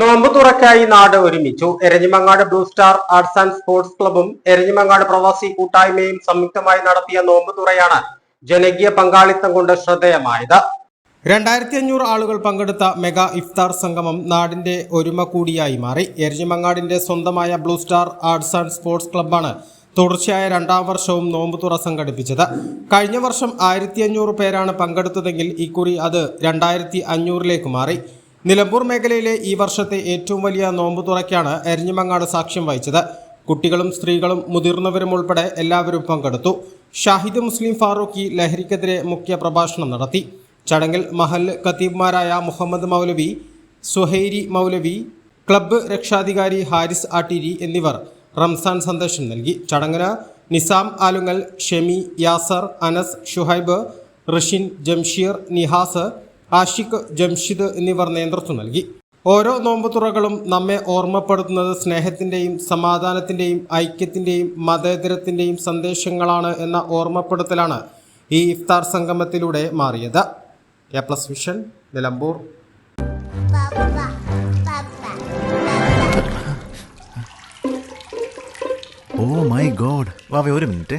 നോമ്പ് തുറക്കായി നാട് ഒരുമിച്ചു. Eranhimangad blue star arts and sports ക്ലബും Eranhimangad പ്രവാസി കൂട്ടായ്മയും സംയുക്തമായി നടത്തിയ നോമ്പ് തുറയാണ് ജനകീയ പങ്കാളിത്തം കൊണ്ട് ശ്രദ്ധേയമായത്. രണ്ടായിരത്തി അഞ്ഞൂറ് ആളുകൾ പങ്കെടുത്ത മെഗാ ഇഫ്താർ സംഗമം നാടിന്റെ ഒരുമ കൂടിയായി മാറി. എരഞ്ഞിമങ്ങാടിന്റെ സ്വന്തമായ blue star arts and sports ക്ലബാണ് തുടർച്ചയായ രണ്ടാം വർഷവും നോമ്പ് തുറ സംഘടിപ്പിച്ചത്. കഴിഞ്ഞ വർഷം ആയിരത്തി അഞ്ഞൂറ് പേരാണ് പങ്കെടുത്തതെങ്കിൽ ഇക്കുറി അത് രണ്ടായിരത്തി അഞ്ഞൂറിലേക്ക് മാറി. നിലമ്പൂർ മേഖലയിലെ ഈ വർഷത്തെ ഏറ്റവും വലിയ നോമ്പ് തുറയ്ക്കാണ് എരിഞ്ഞിമങ്ങാട് സാക്ഷ്യം വഹിച്ചത്. കുട്ടികളും സ്ത്രീകളും മുതിർന്നവരും ഉൾപ്പെടെ എല്ലാവരും പങ്കെടുത്തു. ഷാഹിദ് മുസ്ലിം ഫാറൂഖി ലഹരിക്കെതിരെ മുഖ്യ പ്രഭാഷണം നടത്തി. ചടങ്ങിൽ മഹൽ ഖത്തീബ്മാരായ മുഹമ്മദ് മൗലവി സുഹൈരി മൗലവി ക്ലബ്ബ് രക്ഷാധികാരി ഹാരിസ് ആട്ടിരി എന്നിവർ റംസാൻ സന്ദേശം നൽകി. ചടങ്ങിന് നിസാം ആലുങ്ങൽ ഷെമി യാസർ അനസ് ഷുഹൈബ് ഋഷിൻ ജംഷീർ നിഹാസ് ആഷിഖ് ജംഷിദ് എന്നിവർ നേതൃത്വം നൽകി. ഓരോ നോമ്പുതുറകളും നമ്മെ ഓർമ്മപ്പെടുത്തുന്നത് സ്നേഹത്തിന്റെയും സമാധാനത്തിന്റെയും ഐക്യത്തിന്റെയും മതേതരത്തിന്റെയും സന്ദേശങ്ങളാണ് എന്ന ഓർമ്മപ്പെടുത്തലാണ് ഈ ഇഫ്താർ സംഗമത്തിലൂടെ മാറിയത്. A plus vision Nilambur. Oh my god. വാവേ ഒരു minute.